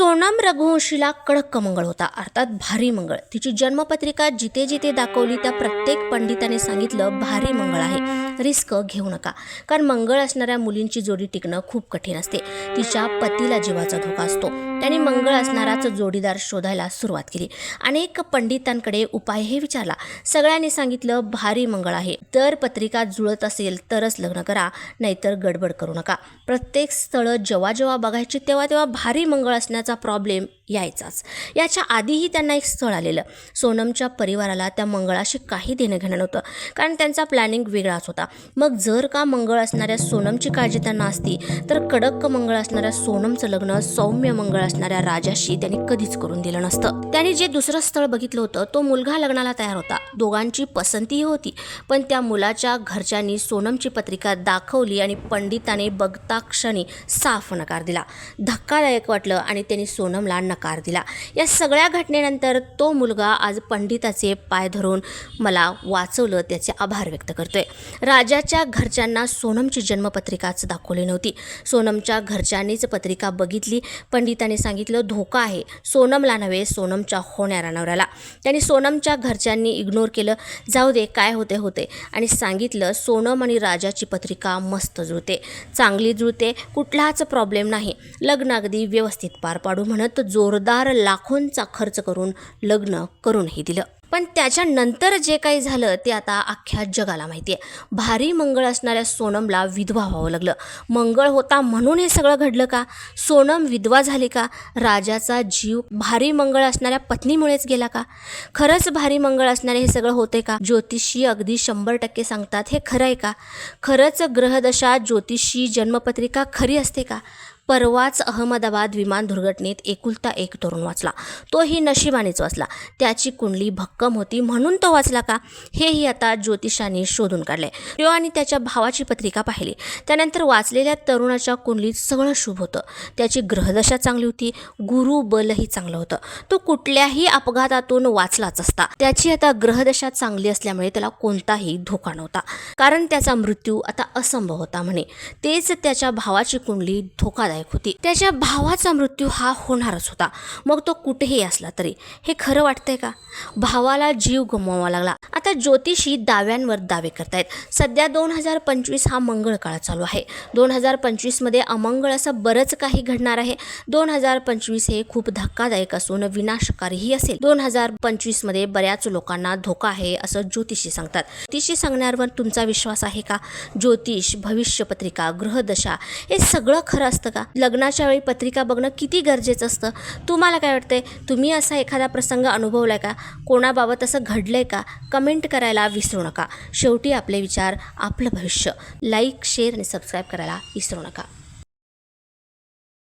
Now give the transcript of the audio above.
सोनम रघुवंशीला कडक मंगळ होता. अर्थात भारी मंगळ. तिची जन्मपत्रिका जिथे जिथे दाखवली त्या प्रत्येक पंडिताने सांगितलं भारी मंगळ आहे. रिस्क घेऊ नका. कारण मंगळ असणाऱ्या मुलींची जोडी टिकणं खूप कठीण असते. तिच्या पतीला जीवाचा धोका असतो. त्याने मंगळ असणाराच जोडीदार शोधायला सुरुवात केली. अनेक पंडितांकडे उपायही विचारला. सगळ्यांनी सांगितलं भारी मंगळ आहे. तर पत्रिका जुळत असेल तरच लग्न करा नाहीतर गडबड करू नका. प्रत्येक स्थळं जेव्हा जेव्हा बघायची तेव्हा तेव्हा भारी मंगळ असण्याचा प्रॉब्लेम यायचाच. याच्या आधीही त्यांना एक स्थळ आलेलं. सोनमच्या परिवाराला त्या मंगळाशी काही देणं घेणं नव्हतं. कारण त्यांचा प्लॅनिंग वेगळाच होता. मग जर का मंगळ असणाऱ्या सोनमची काळजी त्यांना असती तर कडक मंगळ असणाऱ्या सोनमचं लग्न सौम्य मंगळ असणाऱ्या राजाशी त्यांनी कधीच करून दिलं नसतं. त्यांनी जे दुसरं स्थळ बघितलं होतं तो मुलगा लग्नाला तयार होता. दोघांची पसंतीही होती पण त्या मुलाच्या घरच्यांनी सोनमची पत्रिका दाखवली आणि पंडिताने बघता क्षणी साफ नकार दिला. धक्कादायक वाटलं आणि त्यांनी सोनमला नकार दिला. या सगळ्या घटनेनंतर तो मुलगा आज पंडिताचे पाय धरून मला वाचवलं त्याचे आभार व्यक्त करतोय. राजाच्या घरच्यांना सोनमची जन्मपत्रिकाच दाखवली नव्हती. सोनमच्या घरच्यांनीच पत्रिका बघितली. पंडिताने सांगितलं धोका आहे. सोनमला नव्हे सोनमच्या होणाऱ्या नवऱ्याला. त्यांनी सोनमच्या घरच्यांनी इग्नोर केलं. जाऊ दे काय होते होते. आणि सांगितलं सोनम आणि राजाची पत्रिका मस्त जुळते. चांगली जुळते. कुठलाच प्रॉब्लेम नाही. लग्न अगदी व्यवस्थित पार पाडू म्हणत जोरदार लाखोंचा खर्च करून लग्न करूनही दिलं. पण त्याच्यानंतर जे काही झालं ते आता अख्ख्या जगाला माहिती आहे भारी मंगळ असणाऱ्या सोनमला विधवा व्हावं लागलं. मंगळ होता म्हणून हे सगळं घडलं का? सोनम विधवा झाली का? राजाचा जीव भारी मंगळ असणाऱ्या पत्नीमुळेच गेला का? खरंच भारी मंगळ असणारे हे सगळं होते का? ज्योतिषी अगदी शंभर टक्के सांगतात हे खरं आहे का? खरंच ग्रहदशा ज्योतिषी जन्मपत्रिका खरी असते का? परवाच अहमदाबाद विमान दुर्घटनेत एकुलता एक तरुण वाचला. तोही नशिबानेच वाचला. त्याची कुंडली भक्कम होती म्हणून तो वाचला का? हेही आता ज्योतिषाने शोधून काढले तो आणि त्याच्या भावाची पत्रिका पाहिली. त्यानंतर वाचलेल्या तरुणाच्या कुंडलीत सगळं शुभ होतं. त्याची ग्रहदशा चांगली होती. गुरु बलही चांगलं होतं. तो कुठल्याही अपघातातून वाचलाच असता. त्याची आता ग्रहदशा चांगली असल्यामुळे त्याला कोणताही धोका नव्हता. कारण त्याचा मृत्यू आता असंभव होता म्हणे. तेच त्याच्या भावाची कुंडली धोकादायक होती. त्याच्या भावाचा मृत्यू हा होणारच होता. मग तो कुठेही असला तरी. हे खरं वाटतंय का? भावाला जीव गमवावा लागला. आता ज्योतिषी दाव्यांवर दावे करतायत. सध्या दोन हजार पंचवीस हा मंगळ काळ चालू आहे. दोन हजार पंचवीसमध्ये अमंगळ असं बरंच काही घडणार आहे. दोन हजार पंचवीस हे खूप धक्कादायक असून विनाशकारीही असेल. दोन हजार पंचवीसमध्ये बऱ्याच लोकांना धोका आहे असं ज्योतिषी सांगतात. ज्योतिषी सांगण्यावर तुमचा विश्वास आहे का? ज्योतिष भविष्यपत्रिका ग्रहदशा हे सगळं खरं असतं का? लग्नाच्या वेळी पत्रिका बघणं किती गरजेचं असतं. तुम्हाला काय वाटतंय? तुम्ही असा एखादा प्रसंग अनुभवलाय का? कोणाबाबत असं घडलंय का? कमेंट करायला विसरू नका. शेवटी आपले विचार आपलं भविष्य. लाईक शेअर आणि सबस्क्राईब करायला विसरू नका.